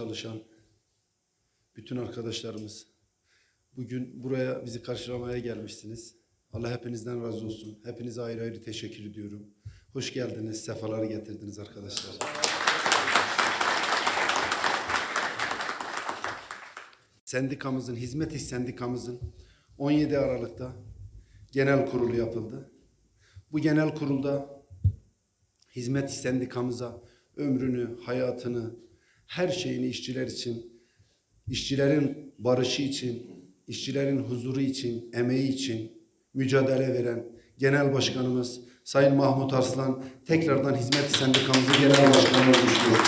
çalışan bütün arkadaşlarımız bugün buraya bizi karşılamaya gelmişsiniz. Allah hepinizden razı olsun. Hepinize ayrı ayrı teşekkür ediyorum. Hoş geldiniz, sefalar getirdiniz arkadaşlar. Sendikamızın, Hizmet İş Sendikamızın 17 Aralık'ta genel kurulu yapıldı. Bu genel kurulda Hizmet İş Sendikamıza ömrünü, hayatını, her şeyini işçiler için, işçilerin barışı için, işçilerin huzuru için, emeği için mücadele veren Genel Başkanımız Sayın Mahmut Arslan tekrardan Hizmet İş Sendikamızı Genel Başkanı olmuştur.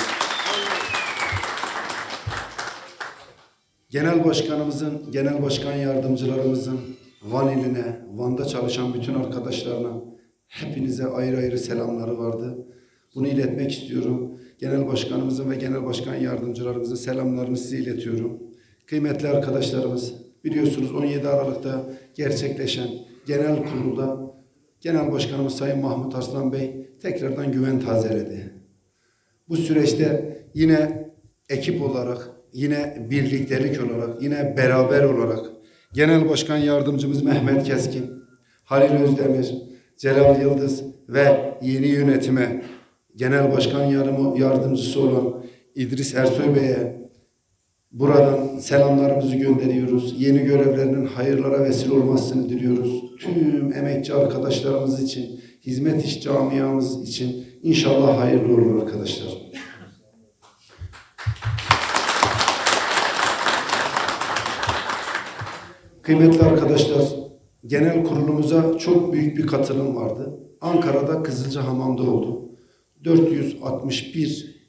Genel Başkanımızın, Genel Başkan Yardımcılarımızın Van iline, Van'da çalışan bütün arkadaşlarına hepinize ayrı ayrı selamları vardı. Bunu iletmek istiyorum. Genel Başkanımızın ve Genel Başkan Yardımcılarımızın selamlarını size iletiyorum. Kıymetli arkadaşlarımız, biliyorsunuz 17 Aralık'ta gerçekleşen genel kurulda Genel Başkanımız Sayın Mahmut Arslan Bey tekrardan güven tazeledi. Bu süreçte yine ekip olarak, yine birliktelik olarak, yine beraber olarak Genel Başkan Yardımcımız Mehmet Keskin, Halil Özdemir, Celal Yıldız ve yeni yönetime Genel Başkan Yardım- Yardımcısı olan İdris Ersoy Bey'e buradan selamlarımızı gönderiyoruz. Yeni görevlerinin hayırlara vesile olmasını diliyoruz. Tüm emekçi arkadaşlarımız için, hizmet iş camiamız için inşallah hayırlı olur arkadaşlar. Kıymetli arkadaşlar, genel kurulumuza çok büyük bir katılım vardı. Ankara'da Kızılcahamam'da oldu. 461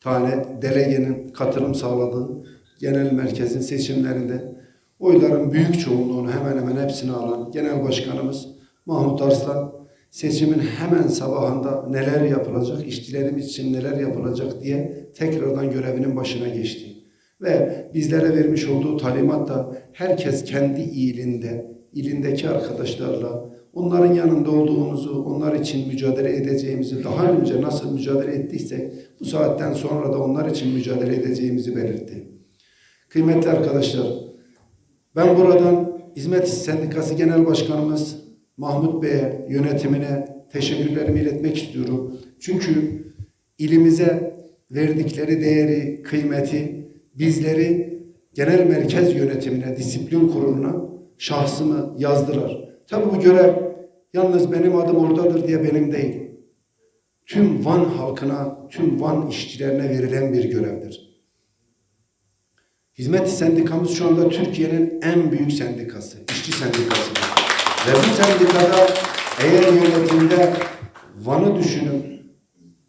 tane delegenin katılım sağladığı genel merkezin seçimlerinde oyların büyük çoğunluğunu hemen hemen hepsini alan genel başkanımız Mahmut Arslan seçimin hemen sabahında neler yapılacak, işçilerimiz için neler yapılacak diye tekrardan görevinin başına geçti. Ve bizlere vermiş olduğu talimat da herkes kendi ilinde, ilindeki arkadaşlarla onların yanında olduğumuzu, onlar için mücadele edeceğimizi daha önce nasıl mücadele ettiysek bu saatten sonra da onlar için mücadele edeceğimizi belirtti. Kıymetli arkadaşlar, ben buradan Hizmet Sendikası Genel Başkanımız Mahmut Bey'e, yönetimine teşekkürlerimi iletmek istiyorum. Çünkü ilimize verdikleri değeri, kıymeti, bizleri genel merkez yönetimine, disiplin kuruluna şahsımı yazdılar. Tabii bu görev yalnız benim adım oradadır diye benim değil. Tüm Van halkına, tüm Van işçilerine verilen bir görevdir. Hizmet Sendikamız şu anda Türkiye'nin en büyük sendikası, işçi sendikasıdır. Ve bu sendikada eğer yönetimde Van'ı düşünün,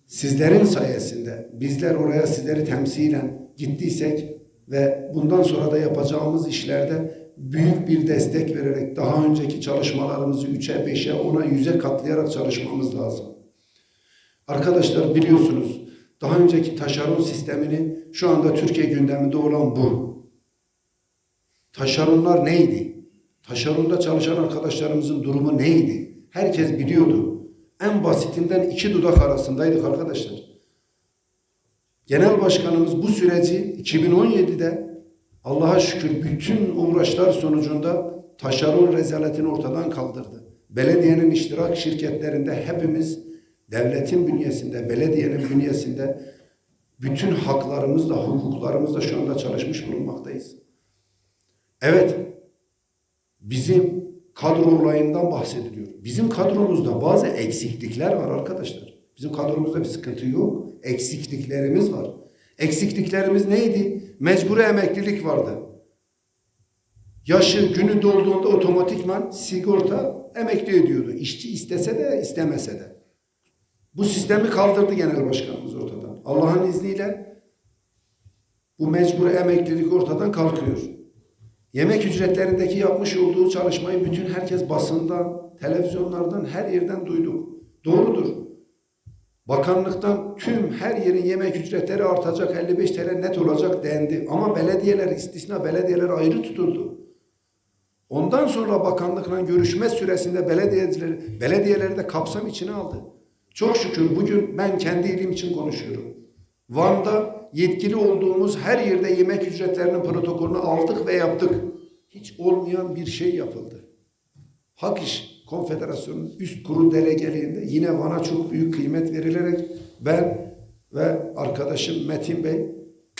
sizlerin sayesinde bizler oraya sizleri temsilen gittiysek ve bundan sonra da yapacağımız işlerde büyük bir destek vererek daha önceki çalışmalarımızı 3'e, 5'e, 10'a, 100'e katlayarak çalışmamız lazım. Arkadaşlar biliyorsunuz daha önceki taşeron sistemini şu anda Türkiye gündeminde olan bu. Taşeronlar neydi? Taşeronda çalışan arkadaşlarımızın durumu neydi? Herkes biliyordu. En basitinden iki dudak arasındaydık arkadaşlar. Genel Başkanımız bu süreci 2017'de Allah'a şükür bütün uğraşlar sonucunda taşeron rezaletini ortadan kaldırdı. Belediyenin iştirak şirketlerinde hepimiz devletin bünyesinde, belediyenin bünyesinde bütün haklarımızla, hukuklarımızla şu anda çalışmış bulunmaktayız. Evet, bizim kadro olayından bahsediliyor. Bizim kadromuzda bazı eksiklikler var arkadaşlar. Bizim kadromuzda bir sıkıntı yok. Eksikliklerimiz var. Eksikliklerimiz neydi? Mecburi emeklilik vardı. Yaşı günü dolduğunda otomatikman sigorta emekli ediyordu. İşçi istese de istemese de. Bu sistemi kaldırdı genel başkanımız ortadan. Allah'ın izniyle bu mecburi emeklilik ortadan kalkıyor. Yemek ücretlerindeki yapmış olduğu çalışmayı bütün herkes basından, televizyonlardan, her yerden duyduk. Doğrudur. Bakanlıktan tüm her yerin yemek ücretleri artacak, 55 TL net olacak dendi. Ama belediyeler istisna, belediyeler ayrı tutuldu. Ondan sonra bakanlıkla görüşme süresinde belediyeleri, belediyeleri de kapsam içine aldı. Çok şükür bugün ben kendi ilim için konuşuyorum. Van'da yetkili olduğumuz her yerde yemek ücretlerinin protokolünü aldık ve yaptık. Hiç olmayan bir şey yapıldı. Hak İş Konfederasyonu'nun üst kurul delegeliğinde yine Van'a çok büyük kıymet verilerek ben ve arkadaşım Metin Bey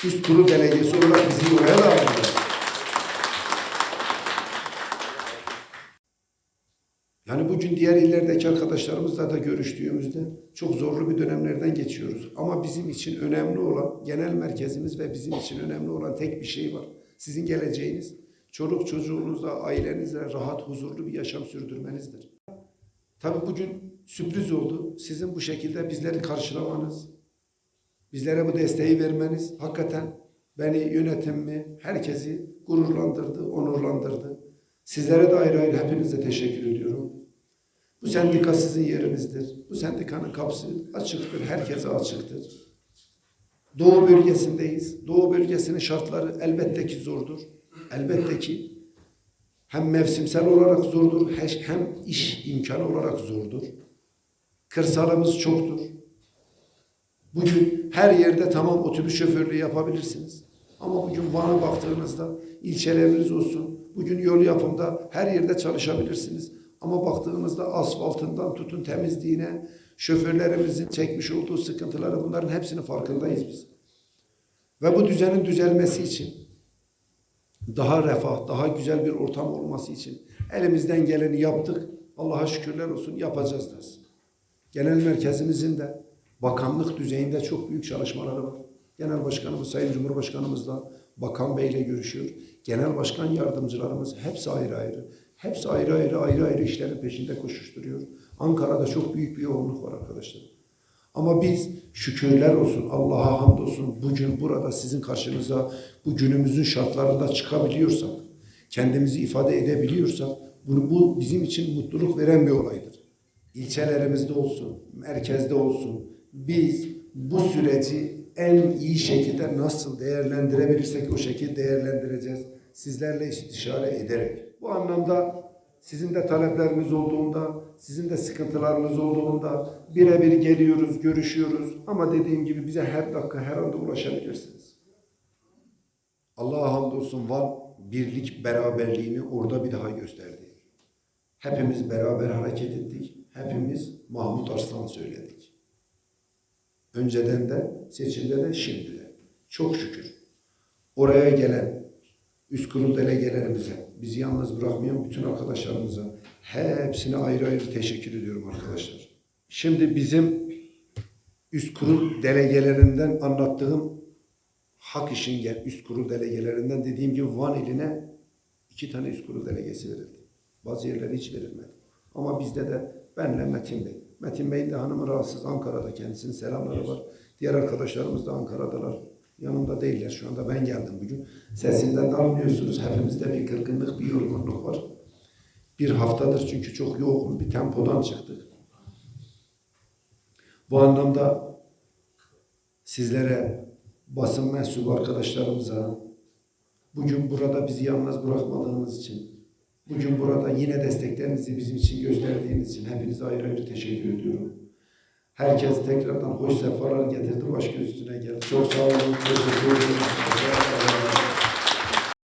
üst kurul delegesi olarak bizi oraya da aldılar. Yani bugün diğer illerdeki arkadaşlarımızla da görüştüğümüzde çok zorlu bir dönemlerden geçiyoruz. Ama bizim için önemli olan genel merkezimiz ve bizim için önemli olan tek bir şey var. Sizin geleceğiniz, çoluk çocuğunuzla, ailenizle rahat, huzurlu bir yaşam sürdürmenizdir. Tabii bugün sürpriz oldu. Sizin bu şekilde bizleri karşılamanız, bizlere bu desteği vermeniz hakikaten beni, yönetimimi, herkesi gururlandırdı, onurlandırdı. Sizlere de ayrı ayrı hepinize teşekkür ediyorum. Bu sendika sizin yerinizdir. Bu sendikanın kapısı açıktır, herkese açıktır. Doğu bölgesindeyiz. Doğu bölgesinin şartları elbette ki zordur. Elbette ki hem mevsimsel olarak zordur, he- hem iş imkanı olarak zordur. Kırsalımız çoktur. Bugün her yerde tamam otobüs şoförlüğü yapabilirsiniz. Ama bugün Van'a baktığınızda ilçeleriniz olsun, bugün yol yapımda her yerde çalışabilirsiniz. Ama baktığınızda asfaltından tutun temizliğine, şoförlerimizin çekmiş olduğu sıkıntıları bunların hepsinin farkındayız biz. Ve bu düzenin düzelmesi için daha refah, daha güzel bir ortam olması için elimizden geleni yaptık. Allah'a şükürler olsun yapacağız da. Genel merkezimizin de bakanlık düzeyinde çok büyük çalışmaları var. Genel Başkanımız Sayın Cumhurbaşkanımızla Bakan Bey'le görüşüyor. Genel Başkan yardımcılarımız hepsi ayrı ayrı. Hepsi ayrı ayrı ayrı ayrı işlerin peşinde koşuşturuyor. Ankara'da çok büyük bir yoğunluk var arkadaşlar. Ama biz şükürler olsun, Allah'a hamdolsun bugün burada sizin karşınıza bu günümüzün şartlarında çıkabiliyorsak, kendimizi ifade edebiliyorsak bunu, bu bizim için mutluluk veren bir olaydır. İlçelerimizde olsun, merkezde olsun biz bu süreci en iyi şekilde nasıl değerlendirebilirsek o şekilde değerlendireceğiz. Sizlerle istişare ederek. Bu anlamda sizin de talepleriniz olduğunda, sizin de sıkıntılarınız olduğunda birebir geliyoruz, görüşüyoruz. Ama dediğim gibi bize her dakika, her anda ulaşabilirsiniz. Allah'a hamdolsun Van birlik beraberliğini orada bir daha gösterdi. Hepimiz beraber hareket ettik. Hepimiz Mahmut Arslan söyledik. Önceden de, seçimde de, şimdi de. Çok şükür. Oraya gelen üst kurul delegelerimize, bizi yalnız bırakmayan bütün arkadaşlarımıza hepsine ayrı ayrı teşekkür ediyorum arkadaşlar. Şimdi bizim üst kurul delegelerinden anlattığım hak işin gel üst kurul delegelerinden dediğim gibi Van iline iki tane üst kurul delegesi verildi. Bazı yerlere hiç verilmedi. Ama bizde de benle Metin Bey. Metin Bey'in de hanımı rahatsız Ankara'da kendisinin selamları var. Diğer arkadaşlarımız da Ankara'dalar. Yanımda değiller şu anda ben geldim bugün. Sesinden de anlıyorsunuz hepimizde bir kırgınlık, bir yorgunluk var. Bir haftadır çünkü çok yoğun bir tempodan çıktık. Bu anlamda sizlere, basın mensubu arkadaşlarımıza, bugün burada bizi yalnız bırakmadığınız için, bugün burada yine desteklerinizi bizim için gösterdiğiniz için hepinize ayrı ayrı teşekkür ediyorum. Herkes tekrardan hoş sefalar getirdi, baş göz üstüne geldi. Çok sağ olun, teşekkür ederim.